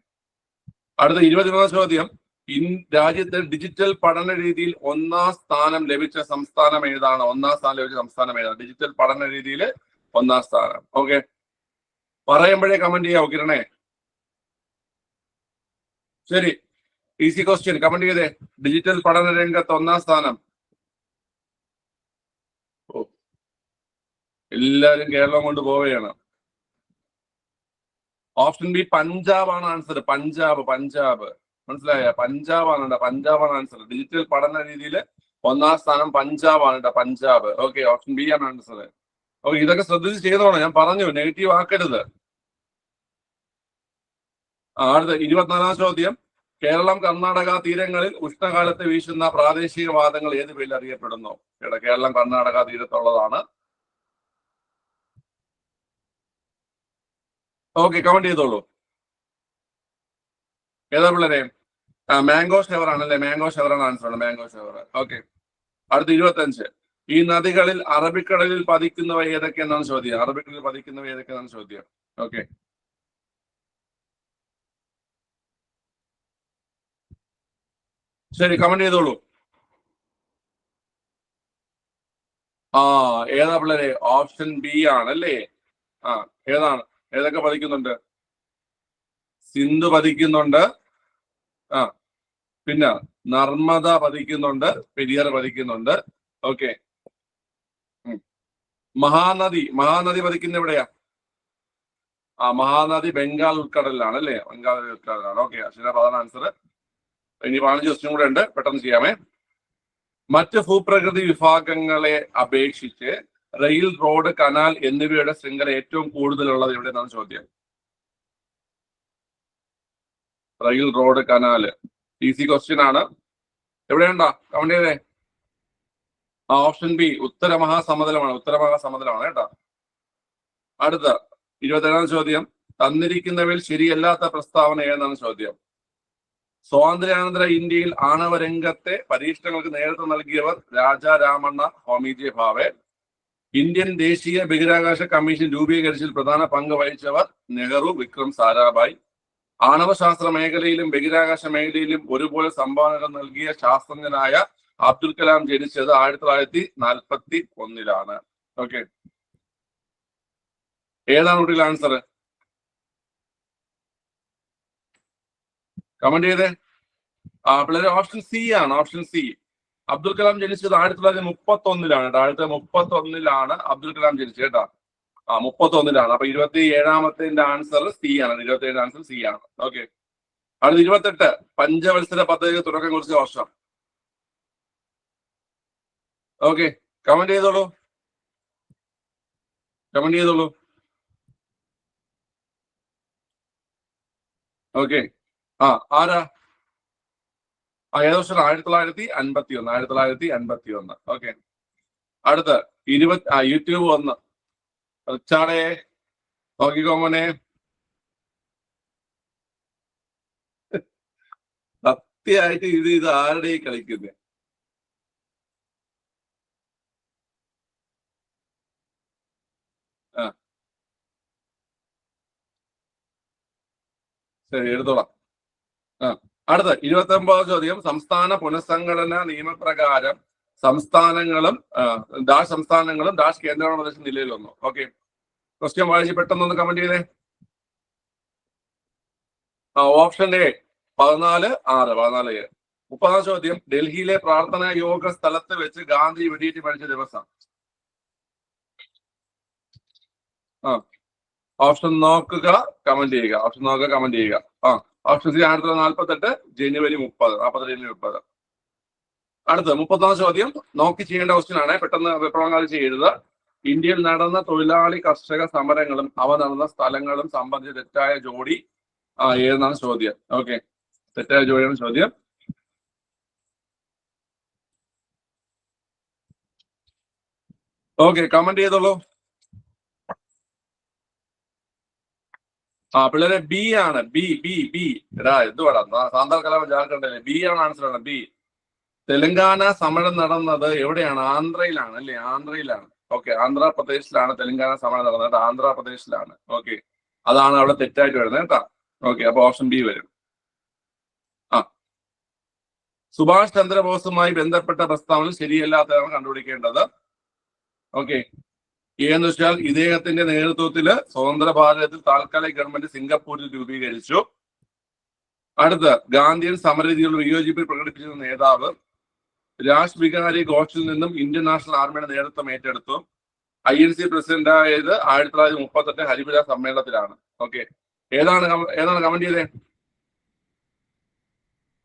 അടുത്ത ഇരുപത്തിമൂന്നാം ചോദ്യം. ഇൻ രാജ്യത്തെ ഡിജിറ്റൽ പഠന രീതിയിൽ ഒന്നാം സ്ഥാനം ലഭിച്ച സംസ്ഥാനം ഏതാണ്? ഒന്നാം സ്ഥാനം ലഭിച്ച സംസ്ഥാനം ഏതാണ്? ഡിജിറ്റൽ പഠന രീതിയിൽ ഒന്നാം സ്ഥാനം. ഓക്കെ പറയുമ്പോഴേ കമന്റ് ചെയ്യാം കിരണേ. ശരി. ഈസി ക്വസ്റ്റ്യൻ കമന്റ് ചെയ്തേ. ഡിജിറ്റൽ പഠന രംഗത്ത് ഒന്നാം സ്ഥാനം. ഓ. എല്ലാരും കേരളം കൊണ്ട് പോവുകയാണ്. ഓപ്ഷൻ ബി പഞ്ചാബ് ആണ് ആൻസർ പഞ്ചാബ് പഞ്ചാബ്. മനസ്സിലായ? പഞ്ചാബ് ആണ് കേട്ടോ പഞ്ചാബ് ആണ് ആൻസർ ഡിജിറ്റൽ പഠന രീതിയിൽ ഒന്നാം സ്ഥാനം പഞ്ചാബ് ആണ് കേട്ടോ പഞ്ചാബ്. ഓക്കെ ഓപ്ഷൻ ബി ആണ് ആൻസർ ഓക്കെ ഇതൊക്കെ ശ്രദ്ധിച്ച് ചെയ്തോണം. ഞാൻ പറഞ്ഞു നെഗറ്റീവ് ആക്കരുത്. അടുത്ത ഇരുപത്തിനാലാം ചോദ്യം. കേരളം കർണാടക തീരങ്ങളിൽ ഉഷ്ണകാലത്ത് വീശുന്ന പ്രാദേശിക വാദങ്ങൾ ഏത് പേരിൽ അറിയപ്പെടുന്നു? കേരളം കർണാടക തീരത്തുള്ളതാണ്. ഓക്കെ കമന്റ് ചെയ്തോളൂ. ഏതാ പിള്ളേരെ? മാംഗോ ഷവർ ആണല്ലേ? മാംഗോ ഷവർ ആണ് ആൻസർ ആണ് മാംഗോ ഷെവർ ഓക്കെ അടുത്ത ഇരുപത്തഞ്ച്. ഈ നദികളിൽ അറബിക്കടലിൽ പതിക്കുന്നവ ഏതൊക്കെയെന്നാണ് ചോദ്യം? അറബിക്കടലിൽ പതിക്കുന്നവ ഏതൊക്കെയെന്നാണ് ചോദ്യം? ഓക്കെ ശരി കമന്റ് ചെയ്തോളൂ. ആ ഏതാ പിള്ളേരെ? ഓപ്ഷൻ ബി ആണല്ലേ? ആ ഏതാണ്? ഏതൊക്കെ പതിക്കുന്നുണ്ട്? സിന്ധു പതിക്കുന്നുണ്ട്. ആ. പിന്നെ നർമ്മദ പതിക്കുന്നുണ്ട് പെരിയാർ പതിക്കുന്നുണ്ട്. ഓക്കെ. മഹാനദി മഹാനദി പതിക്കുന്ന എവിടെയാ? ആ മഹാനദി ബംഗാൾ ഉൾക്കടലിലാണ് അല്ലേ? ബംഗാൾ ഉൾക്കടലാണ് ഓക്കെ അശ്വിന പ്രധാന ആൻസർ ഇനി പതിനഞ്ച് ദിവസം കൂടെ ഉണ്ട് പെട്ടെന്ന് ചെയ്യാമേ. മറ്റ് ഭൂപ്രകൃതി വിഭാഗങ്ങളെ അപേക്ഷിച്ച് റെയിൽ റോഡ് കനാൽ എന്നിവയുടെ ശൃംഖല ഏറ്റവും കൂടുതലുള്ളത് എവിടെയെന്നാണ് ചോദ്യം? Rail road canal easy question ആണ്. എവിടെയുണ്ടോ? കമന്റ് ചെയ്തേ ആ ഓപ്ഷൻ ബി ഉത്തരമഹാസമതലമാണ്. ഉത്തരമഹാസമതലമാണ് കേട്ടോ. അടുത്ത ഇരുപത്തേഴാം ചോദ്യം. തന്നിരിക്കുന്നവയിൽ ശരിയല്ലാത്ത പ്രസ്താവന ഏതെന്നാണ് ചോദ്യം? സ്വാതന്ത്ര്യാനന്തര ഇന്ത്യയിൽ ആണവ രംഗത്തെ പരീക്ഷണങ്ങൾക്ക് നേതൃത്വം നൽകിയവർ രാജാ രാമണ്ണ ഹോമിജെ ഭാവേ. ഇന്ത്യൻ ദേശീയ ബഹിരാകാശ കമ്മീഷൻ രൂപീകരിച്ചതിൽ പ്രധാന പങ്ക് വഹിച്ചവർ നെഹ്റു വിക്രം സാരാഭായ്. ആണവശാസ്ത്ര മേഖലയിലും ബഹിരാകാശ മേഖലയിലും ഒരുപോലെ സംഭാവനകൾ നൽകിയ ശാസ്ത്രജ്ഞനായ അബ്ദുൽ കലാം ജനിച്ചത് ആയിരത്തി തൊള്ളായിരത്തി നാൽപ്പത്തി ഒന്നിലാണ്. ഓക്കെ ഏതാണ് കുട്ടികൾ ആൻസർ കമന്റ് ചെയ്തേ? ആ പിള്ളേരെ ഓപ്ഷൻ സി ആണ് ഓപ്ഷൻ സി അബ്ദുൽ കലാം ജനിച്ചത് ആയിരത്തി തൊള്ളായിരത്തി മുപ്പത്തി ഒന്നിലാണ് കേട്ടോ. ആയിരത്തി മുപ്പത്തി ഒന്നിലാണ് അബ്ദുൽ കലാം ജനിച്ചത് കേട്ടോ. ആ മുപ്പത്തി ഒന്നിലാണ് അപ്പൊ ഇരുപത്തി ഏഴാമത്തിന്റെ ആൻസർ സി ആണ്. ഇരുപത്തി ഏഴ് ആൻസർ സി ആണ്. ഓക്കെ അടുത്ത ഇരുപത്തെട്ട്. പഞ്ചവത്സര പദ്ധതിക്ക് തുടക്കം കുറിച്ച വർഷം. ഓക്കെ കമന്റ് ചെയ്തോളൂ. കമന്റ് ചെയ്തോളൂ. ഓക്കെ ആ ആരാ? ആ ഏത് വർഷം ആയിരത്തി തൊള്ളായിരത്തി അൻപത്തി ഒന്ന് ആയിരത്തി തൊള്ളായിരത്തി അൻപത്തി ഒന്ന് ഓക്കെ അടുത്ത് ഇരുപത്തി ആ യൂട്യൂബ് ഒന്ന്. റിച്ചാടെ നോക്കിക്കോ മോനെ സത്യമായിട്ട് ഇത് ഇത് ആരുടെ കളിക്കുന്നത് ആ. ശരി എടുത്തോളാം. ആ അടുത്ത ഇരുപത്തി ഒമ്പതാം ചോദ്യം സംസ്ഥാന പുനഃസംഘടന നിയമപ്രകാരം സംസ്ഥാനങ്ങളും ഡാഷ് സംസ്ഥാനങ്ങളും ഡാഷ് കേന്ദ്രഭരണ പ്രദേശം നിലയിൽ വന്നു. ഓക്കെ ക്വസ്റ്റ്യൻ വായിച്ച് പെട്ടെന്നൊന്ന് കമന്റ് ചെയ്തേ. ആ ഓപ്ഷൻ എ പതിനാല് ആറ് പതിനാല് എ മുപ്പതാം ചോദ്യം ഡൽഹിയിലെ പ്രാർത്ഥനാ യോഗ സ്ഥലത്ത് വെച്ച് ഗാന്ധി വെടിയേറ്റ് മരിച്ച ദിവസം. ആ ഓപ്ഷൻ നോക്കുക കമന്റ് ചെയ്യുക. ഓപ്ഷൻ നോക്കുക കമന്റ് ചെയ്യുക. ആ ഓപ്ഷൻ സി ആയിരത്തി തൊള്ളായിരത്തി നാൽപ്പത്തെട്ട് ജനുവരി മുപ്പത് നാൽപ്പത്തെട്ട് ജനുവരി മുപ്പത്. അടുത്ത മുപ്പത്തൊന്നാം ചോദ്യം. നോക്കി ചെയ്യേണ്ട ക്വസ്റ്റ്യൻ ആണ്. പെട്ടെന്ന് വിപ്ലവങ്ങൾ ചെയ്യരുത്. ഇന്ത്യയിൽ നടന്ന തൊഴിലാളി കർഷക സമരങ്ങളും അവ നടന്ന സ്ഥലങ്ങളും സംബന്ധിച്ച തെറ്റായ ജോഡി ആ ഏതെന്നാണ് ചോദ്യം? ഓക്കെ തെറ്റായ ജോഡിയാണ് ചോദ്യം. ഓക്കെ കമന്റ് ചെയ്തോളൂ. ആ പിള്ളേരെ ബി ആണ്. ബി ബി ബി എടാ എന്തുവാടാ? സാന്താൽ കലാപം ജാർഖണ്ഡല്ലേ ബി ആണ് ആൻസർ ആണ് ബി തെലങ്കാന സമരം നടന്നത് എവിടെയാണ്? ആന്ധ്രയിലാണ് അല്ലെ? ആന്ധ്രയിലാണ്. ഓക്കെ ആന്ധ്രാപ്രദേശിലാണ് തെലങ്കാന സമരം നടന്നത്. ആന്ധ്രാപ്രദേശിലാണ്. ഓക്കെ. അതാണ് അവിടെ തെറ്റായിട്ട് വരുന്നത് കേട്ടാ. ഓക്കെ അപ്പൊ ഓപ്ഷൻ ബി വരും. ആ. സുഭാഷ് ചന്ദ്രബോസുമായി ബന്ധപ്പെട്ട പ്രസ്താവന ശരിയല്ലാത്തതാണ് കണ്ടുപിടിക്കേണ്ടത്. ഓക്കെ. ഏന്ന് വെച്ചാൽ ഇദ്ദേഹത്തിന്റെ നേതൃത്വത്തിൽ സ്വതന്ത്ര ഭാരതത്തിൽ താൽക്കാലിക ഗവൺമെന്റ് സിംഗപ്പൂരിൽ രൂപീകരിച്ചു. അടുത്ത് ഗാന്ധിയൻ സമരരീതികൾ വിയോജിപ്പിൽ പ്രകടിപ്പിച്ച നേതാവ് രാജ് ബിഹാരി ഘോഷിൽ നിന്നും ഇന്ത്യൻ നാഷണൽ ആർമിയുടെ നേതൃത്വം ഏറ്റെടുത്തു. ഐ എൻ സി പ്രസിഡന്റ് ആയത് ആയിരത്തി തൊള്ളായിരത്തി മുപ്പത്തെട്ട് ഹരിപുര സമ്മേളനത്തിലാണ്. ഓക്കെ ഏതാണ് ഏതാണ് കമന്റ് ചെയ്തേ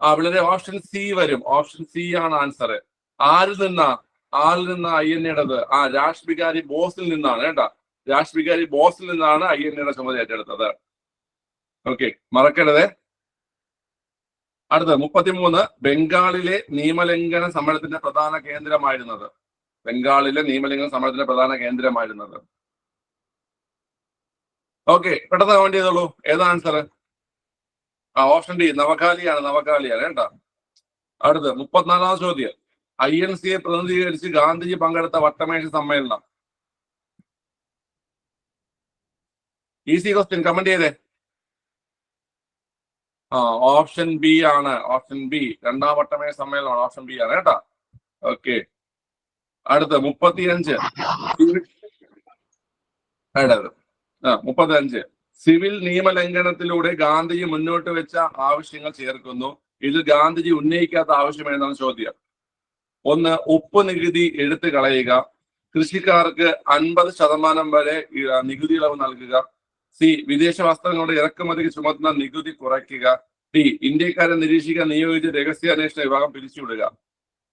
ആ വളരെ ഓപ്ഷൻ സി വരും. ഓപ്ഷൻ സി ആണ് ആൻസർ ആരിൽ നിന്നാ? ആരിൽ നിന്നാ ഐ എൻ എടത് ആ രാജ് ബിഹാരി ബോസിൽ നിന്നാണ് കേട്ടാ. രാജ് ബിഹാരി ബോസിൽ നിന്നാണ് ഐ എൻ എയുടെ ചുമതല ഏറ്റെടുത്തത്. ഓക്കെ മറക്കരുതേ. അടുത്ത മുപ്പത്തിമൂന്ന് ബംഗാളിലെ നിയമലംഘന സമരത്തിന്റെ പ്രധാന കേന്ദ്രമായിരുന്നത്. ബംഗാളിലെ നിയമലംഘന സമരത്തിന്റെ പ്രധാന കേന്ദ്രമായിരുന്നത്. ഓക്കെ പെട്ടെന്ന് കമന്റ് ചെയ്തോളൂ. ഏതാ ആൻസർ ആ ഓപ്ഷൻ ഡി നവകാലിയാണ് നവകാലിയാണ് കേട്ടോ. അടുത്ത് മുപ്പത്തിനാലാം ചോദ്യം. ഐ എൻ സിയെ പ്രതിനിധീകരിച്ച് ഗാന്ധിജി പങ്കെടുത്ത വട്ടമേശ സമ്മേളനം. ഈസി ക്വസ്റ്റ്യൻ കമന്റ് ചെയ്തേ. ആ ഓപ്ഷൻ ബി ആണ്. ഓപ്ഷൻ ബി രണ്ടാം വട്ടമേ സമ്മേളനമാണ്. ഓപ്ഷൻ ബി ആണ് കേട്ടാ. ഓക്കെ അടുത്ത മുപ്പത്തിയഞ്ച്. അടുത്ത് ആ മുപ്പത്തിയഞ്ച്. സിവിൽ നിയമലംഘനത്തിലൂടെ ഗാന്ധിജി മുന്നോട്ട് വെച്ച ആവശ്യങ്ങൾ ചേർക്കുന്നു. ഇതിൽ ഗാന്ധിജി ഉന്നയിക്കാത്ത ആവശ്യം ചോദ്യം. ഒന്ന് ഉപ്പ് നികുതി എടുത്തു കളയുക. കൃഷിക്കാർക്ക് അൻപത് ശതമാനം വരെ നികുതി ഇളവ് നൽകുക. സി വിദേശ വസ്ത്രങ്ങളുടെ ഇറക്കുമതിക്ക് ചുമത്തുന്ന നികുതി കുറയ്ക്കുക. ഡി ഇന്ത്യക്കാരെ നിരീക്ഷിക്കാൻ നിയോഗിച്ച രഹസ്യാന്വേഷണ വിഭാഗം പിരിച്ചുവിടുക.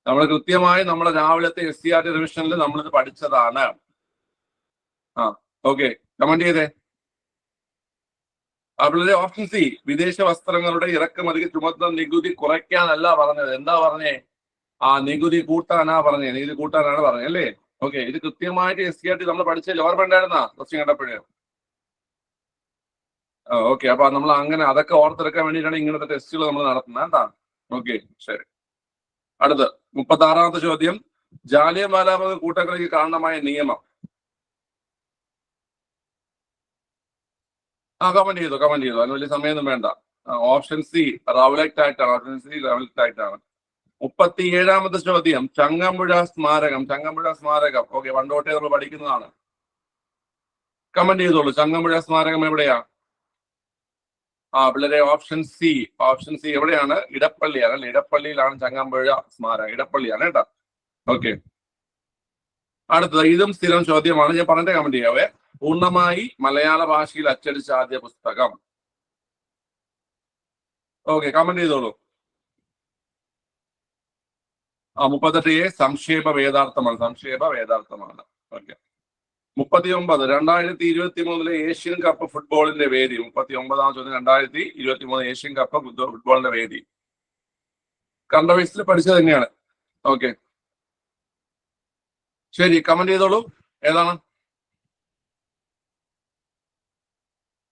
നമ്മൾ കൃത്യമായി നമ്മൾ രാവിലത്തെ എസ് സി ആർ ടി റിവിഷനിൽ നമ്മളിത് പഠിച്ചതാണ്. ആ ഓക്കെ. കമന്റ് ചെയ്തേ. അവളുടെ ഓപ്ഷൻ സി വിദേശ വസ്ത്രങ്ങളുടെ ഇറക്കുമതിക്ക് ചുമത്തുന്ന നികുതി കുറയ്ക്കാനല്ല പറഞ്ഞത്. എന്താ പറഞ്ഞേ? ആ നികുതി കൂട്ടാനാ പറഞ്ഞേ. നികുതി കൂട്ടാനാണ് പറഞ്ഞത് അല്ലേ? ഓക്കെ. ഇത് കൃത്യമായിട്ട് എസ് സി ആർ ടി നമ്മൾ പഠിച്ചതിൽ ഓർമ്മ ഉണ്ടായിരുന്നാ ക്വസ്റ്റ്യൻ കണ്ടപ്പോഴേ. ഓക്കെ. അപ്പൊ നമ്മൾ അങ്ങനെ അതൊക്കെ ഓർത്തെടുക്കാൻ വേണ്ടിയിട്ടാണ് ഇങ്ങനത്തെ ടെസ്റ്റുകൾ നമ്മൾ നടത്തുന്നത്. എന്താണ് ഓക്കെ ശരി. അടുത്ത് മുപ്പത്തി ആറാമത്തെ ചോദ്യം. ജാലിയ വാലാബാഗ് കൂട്ടക്കൊലയ്ക്ക് കാരണമായ നിയമം. ആ കമന്റ് ചെയ്തു കമന്റ് ചെയ്തു. അതിന് വലിയ സമയമൊന്നും വേണ്ട. ഓപ്ഷൻ സി റൗലക്ട് ആയിട്ടാണ്. ഓപ്ഷൻ സി റൗലക്ട് ആയിട്ടാണ്. മുപ്പത്തി ഏഴാമത്തെ ചോദ്യം. ചങ്ങമ്പുഴ സ്മാരകം. ചങ്ങമ്പുഴ സ്മാരകം. ഓക്കെ പണ്ടോട്ടേ നമ്മൾ പഠിക്കുന്നതാണ്. കമന്റ് ചെയ്തോളൂ. ചങ്ങമ്പുഴ സ്മാരകം എവിടെയാ? പിള്ളേരെ ഓപ്ഷൻ സി ഓപ്ഷൻ സി എവിടെയാണ്? ഇടപ്പള്ളിയാണ് അല്ലെ? ഇടപ്പള്ളിയിലാണ് ചങ്ങമ്പുഴ സ്മാരകം. ഇടപ്പള്ളിയാണ് കേട്ടോ. ഓക്കെ അടുത്തത് ഇതും സ്ഥിരം ചോദ്യമാണ്. ഞാൻ പറഞ്ഞ കമന്റ് ചെയ്യാവേ. പൂർണമായി മലയാള ഭാഷയിൽ അച്ചടിച്ച ആദ്യ പുസ്തകം. ഓക്കെ കമന്റ് ചെയ്തോളൂ. ആ മുപ്പത്തെട്ട് എ സംക്ഷേപ വേദാർത്ഥമാണ്. സംക്ഷേപ വേദാർത്ഥമാണ്. ഓക്കെ മുപ്പത്തി ഒമ്പത് രണ്ടായിരത്തി ഇരുപത്തി മൂന്നിലെ ഏഷ്യൻ കപ്പ് ഫുട്ബോളിന്റെ വേദി. മുപ്പത്തി ഒമ്പതാം ചോദ്യം രണ്ടായിരത്തി ഇരുപത്തി മൂന്ന് ഏഷ്യൻ കപ്പ് ഫുട്ബോളിന്റെ വേദി. കണ്ട വയസ്സിൽ പഠിച്ചത് തന്നെയാണ്. ഓക്കെ. ശരി കമന്റ് ചെയ്തോളൂ. ഏതാണ്?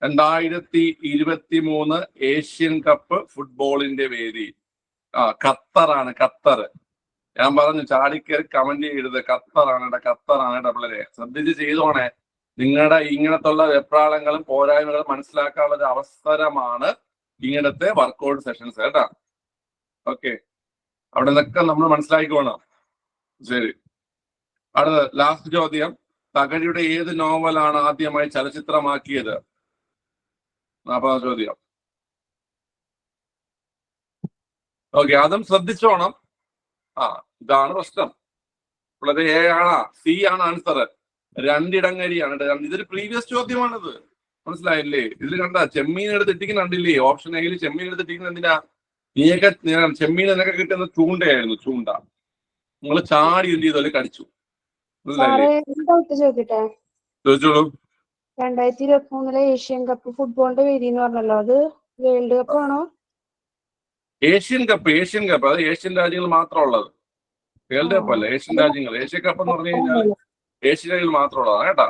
രണ്ടായിരത്തി ഇരുപത്തി മൂന്ന് ഏഷ്യൻ കപ്പ് ഫുട്ബോളിന്റെ വേദി. ആ ഖത്തറാണ് ഖത്തർ. ഞാൻ പറഞ്ഞു ചാടിക്കയറി കമന്റ് ചെയ്യരുത്. ഖത്തറാണ് ഖത്തറാണ് പിള്ളേരെ. ശ്രദ്ധിച്ച് ചെയ്തോണേ. നിങ്ങളുടെ ഇങ്ങനത്തുള്ള വെപ്രാളങ്ങളും പോരായ്മകളും മനസ്സിലാക്കാനുള്ള ഒരു അവസരമാണ് ഇങ്ങനത്തെ വർക്കൗട്ട് സെഷൻസ് കേട്ടാ ഓക്കെ അവിടെ നിന്നൊക്കെ നമ്മൾ മനസ്സിലാക്കിക്കോണം. ശരി. അടുത്ത ലാസ്റ്റ് ചോദ്യം. തകഴിയുടെ ഏത് നോവലാണ് ആദ്യമായി ചലച്ചിത്രമാക്കിയത്? നാൽപ്പതാം ചോദ്യം. ഓക്കെ അതും ശ്രദ്ധിച്ചോണം. ആ ഇതാണ് പ്രശ്നം. ഉള്ളത് എ ആണ് സി ആണ് ആൻസർ രണ്ടിടങ്ങരിയാണ് ഇത് ഇതൊരു പ്രീവിയസ് ചോദ്യമാണിത്. മനസ്സിലായില്ലേ? ഇതിൽ കണ്ട ചെമ്മീൻ എടുത്തിട്ടിക്കുന്ന കണ്ടില്ലേ? ഓപ്ഷൻ എയിൽ ചെമ്മീൻ എടുത്തിട്ടിക്കുന്ന എന്തിനാ? നീയൊക്കെ ചെമ്മീൻ നിനക്ക് കിട്ടുന്ന ചൂണ്ടയായിരുന്നു ചൂണ്ട. നിങ്ങൾ ചാടി എന്ത് ചെയ്തോലെ കടിച്ചു. ചോദിച്ചോളൂ. രണ്ടായിരത്തി ഇരുപത്തി മൂന്നിലെ ഏഷ്യൻ കപ്പ് ഫുട്ബോളിന്റെ വേദി എന്ന് പറഞ്ഞല്ലോ അത് വേൾഡ് കപ്പ് ആണോ? Asian cup Asian cup. അത് ഏഷ്യൻ രാജ്യങ്ങൾ മാത്രമുള്ളത്. വേൾഡ് കപ്പ് അല്ല ഏഷ്യൻ രാജ്യങ്ങൾ. ഏഷ്യ കപ്പ് എന്ന് പറഞ്ഞു കഴിഞ്ഞാൽ ഏഷ്യൻ രാജ്യങ്ങൾ മാത്രം ഉള്ളതാണ് കേട്ടാ?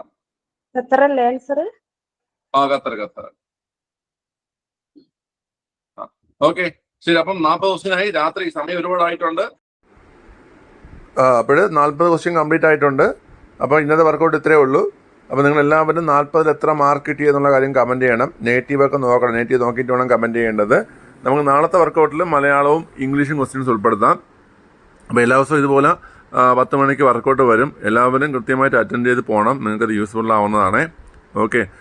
ഖത്തറല്ലേ ആൻസർ ആ ഖത്തർ ഖത്തർ. ഓക്കെ. ശരി അപ്പം നാൽപ്പത് ദിവസത്തിനായി രാത്രി സമയം ഒരുപാടായിട്ടുണ്ട്. അപ്പോൾ നാൽപ്പത് ക്വസ്റ്റ്യൻ കംപ്ലീറ്റ് ആയിട്ടുണ്ട്. അപ്പോൾ ഇന്നത്തെ വർക്കൗട്ട് ഇത്രയേ ഉള്ളൂ. അപ്പോൾ നിങ്ങൾ എല്ലാവരും നാൽപ്പതിൽ എത്ര മാർക്ക് കിട്ടി എന്നുള്ള കാര്യം കമന്റ് ചെയ്യണം. നെഗറ്റീവൊക്കെ നോക്കണം. നെഗറ്റീവ് നോക്കിയിട്ട് വേണം കമന്റ് ചെയ്യേണ്ടത്. നമുക്ക് നാളത്തെ വർക്കൗട്ടിൽ മലയാളവും ഇംഗ്ലീഷും ക്വസ്റ്റ്യൻസ് ഉൾപ്പെടുത്താം. അപ്പോൾ എല്ലാ ദിവസവും ഇതുപോലെ പത്ത് മണിക്ക് വർക്കൗട്ട് വരും. എല്ലാവരും കൃത്യമായിട്ട് അറ്റൻഡ് ചെയ്ത് പോകണം നിങ്ങൾക്കത് യൂസ്ഫുൾ ആവുന്നതാണ്. ഓക്കെ